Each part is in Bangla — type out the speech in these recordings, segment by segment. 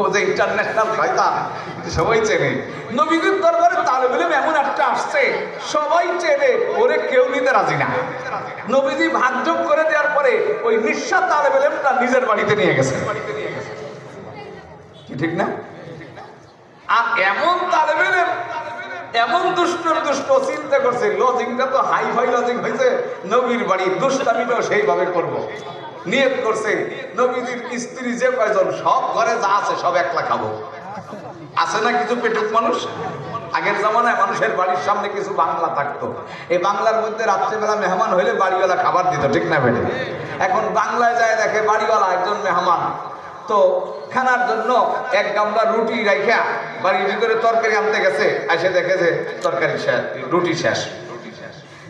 ও যে ইন্টারন্যাশনাল শয়তান সবাই চেনে। নবীদের দরবারে তালেবেলেম এমন একটা আসছে, সবাই চেনে, ওরে কেউ নিতে রাজি না। নবীজি ভাগযোগ করে দেওয়ার পরে ওই নিঃশ্বাস তালেবেলেমটা নিজের বাড়িতে নিয়ে গেছে। ঠিক না? আর এমন তালেবেলেম, এমন দুষ্টর দুষ্ট চিন্তা করছে লজিংটা তো হাই ফাই লজিং হয়েছে, নবীর বাড়ি দুষ্টামিটাও সেইভাবে করব। নিয়ত করছে, নবীজির স্ত্রী যে কয়জন, সব ঘরে যা আছে সব একলা খাব। আছে না কিছু পেটুক মানুষ? আগের জামানায় মানুষের বাড়ির সামনে কিছু বাংলা থাকতো। এই বাংলার মধ্যে রাত্রেবেলা মেহমান হইলে বাড়িওয়ালা খাবার দিত, ঠিক না বেটে? এখন বাংলায় যায় দেখে বাড়িওয়ালা একজন মেহমান। তো খানার জন্য এক গামলা রুটি রাইখা বাড়ির ভিতরে তরকারি আনতে গেছে, এসে দেখে যে তরকারি শেষ, রুটি শেষ।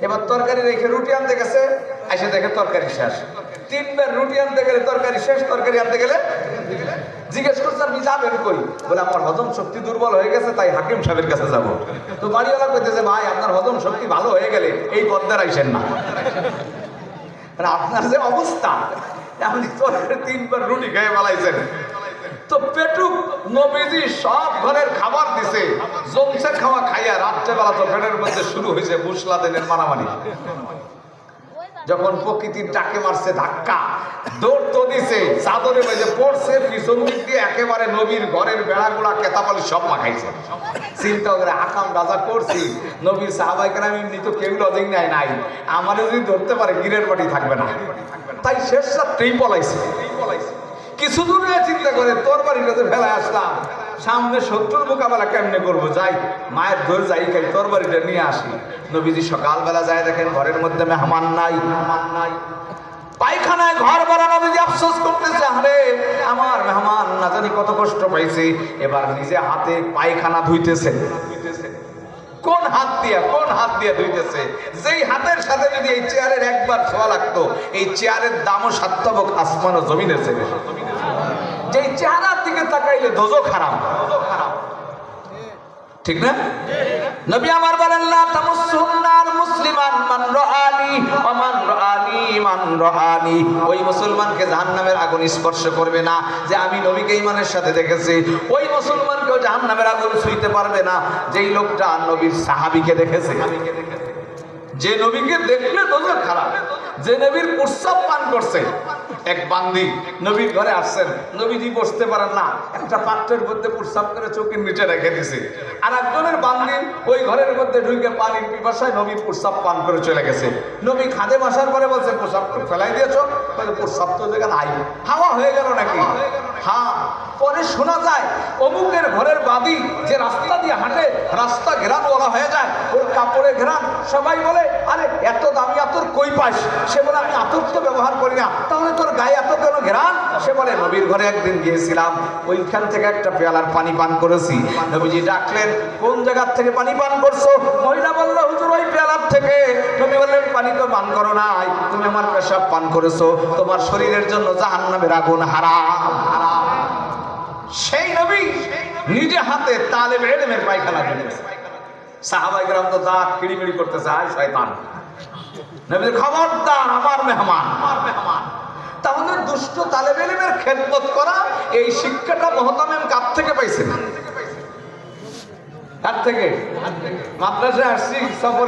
এবার তরকারি রেখে রুটি আনতে গেছে, এসে দেখে তরকারি শেষ। তিনবার রুটি আনতে গেলে তরকারি, শেষ তরকারি আনতে গেলে জিজ্ঞেস করছে আপনি যাবেন কই? বলে, আমার হজম শক্তি দুর্বল হয়ে গেছে, তাই হাকিম সাহেবের কাছে যাব। তো বাড়িওয়ালা কইতেছে, ভাই, আপনার হজম শক্তি ভালো হয়ে গেলে এই পদ্মার আইসেন না। আর আপনার যে অবস্থা, আপনি তরকারি তিনবার রুটি খেয়ে বেলাইছেন তো পেটুক নবীজি সব ঘরের খাবার দিছে জমছে খাওয়া খাইয়া রাত্রেবেলা তো পেটের মধ্যে শুরু হয়েছে, মুসলাদেনের মারামারি। যখন প্রকৃতির ডাকে মারছে ধাক্কা, দৌড় তো দিছে, চাদরে বেজে পড়ছে, পিছন দিক দিয়ে একেবারে নবীর ঘরের বেড়াগুলা কেতাপালি সব মাখাইছে। চিন্তা করে, আকাম রাজা করছি, নবীর সাহাবাই কেন আমি তো কেউ লজিং নেয় নাই, আমারে যদি ধরতে পারে, গিরের বাড়ি থাকবে না। তাই শেষ রাত্রেই পলাইছে। কিছু দূরে চিন্তা করে তোর বাড়িটাতে ফেলায় আসলাম। সামনে শত্রুর মোকাবেলা কেমনে করব? যাই, মায়ের ধরে যাই, খাই বাড়িটা নিয়ে আসি। নবীজি সকালবেলা যায় দেখেন, ঘরের মধ্যে মেহমান নাই। মেহমান নাই পায়খানায় ঘর আফসোস করতেছে, আরে, আমার মেহমান না জানি কত কষ্ট পাইছে। এবার নিজে হাতে পায়খানা ধুইতেছে। কোন হাত দিয়া, কোন হাত দিয়া ধুইতেছে? যেই হাতের সাথে যদি এই চেয়ারের একবার ছোঁয়া লাগতো, এই চেয়ারের দামও সার্থবক আসমান ও জমিনের যেই চেহারার দিকে তাকাইলে দোজো খারাপ ঠিক না? নবী আমার বলেন, লা তামুসুন্নার মুসলিমান মান রাআনি ওয়া মান রাআনি মান ওই মুসলমানকে জাহান্নামের আগুন স্পর্শ করবে না, যে আমি নবীকে ঈমানের সাথে দেখেছি। ওই মুসলমানকেও জাহান্নামের আগুন ছুঁইতে পারবে না, যেই লোকটা নবীর সাহাবীকে দেখেছে। যে নবীকে দেখলে দোজো খারাপ যে নবীর প্রস্রাব পান করছে। এক বান্দি নবীর ঘরে আসছেন। নবীজি বসতে পারেন না। একটা পাত্রের মধ্যে প্রস্রাব করে চোখের নিচে রেখে দিছে। আর একজনের বান্দি ওই ঘরের মধ্যে ঢুকে পানির পিপাসায় নবীর প্রস্রাব পান করে চলে গেছে। নবী খাদে আসার পরে বলছে, প্রস্রাব তো ফেলাই দিয়েছ? বলে প্রস্রাব তো জায়গা নাই হাওয়া হয়ে গেল নাকি? হ্যাঁ পরে শোনা যায়, অমুকের ঘরের বাদি যে রাস্তা দিয়ে হাঁটে, রাস্তা ঘেরান বলা হয়ে যায়, ওর কাপড়ে ঘেরান। সবাই বলে, আরে কই পাস সে বলে, আমি আতর ব্যবহার করি না। তাহলে তোর গায়ে এত কেন ঘেরান? সে বলে, নবীর ঘরে একদিন গিয়েছিলাম। ওইখান থেকে একটা পেয়ালার পানি পান করেছি। নবীজি ডাকলেন, কোন জায়গার থেকে পানি পান করছ? মহিলা বলল, হুজুর, ওই পেয়ালার থেকে। নবী বললেন, পানি তো পান করো নাই। তুমি আমার পেশাব পান করেছ। তোমার শরীরের জন্য জাহান্নামের আগুন হারাম। হারাম সেই নবী নিজে হাতে তালেব এলেমের পায়খানা দিয়েছে সাহাবাই গ্রাম তো দাঁত কিড়িমিড়ি করতেছে, আয় শয়তান। খবরদার, আমার মেহমান। তাহলে দুষ্ট তালেবেলিমের খেদমত করা এই শিক্ষাটা মহতামেম কার থেকে পাইছে কার থেকে? মাদ্রাসায় আসছি, সফরে।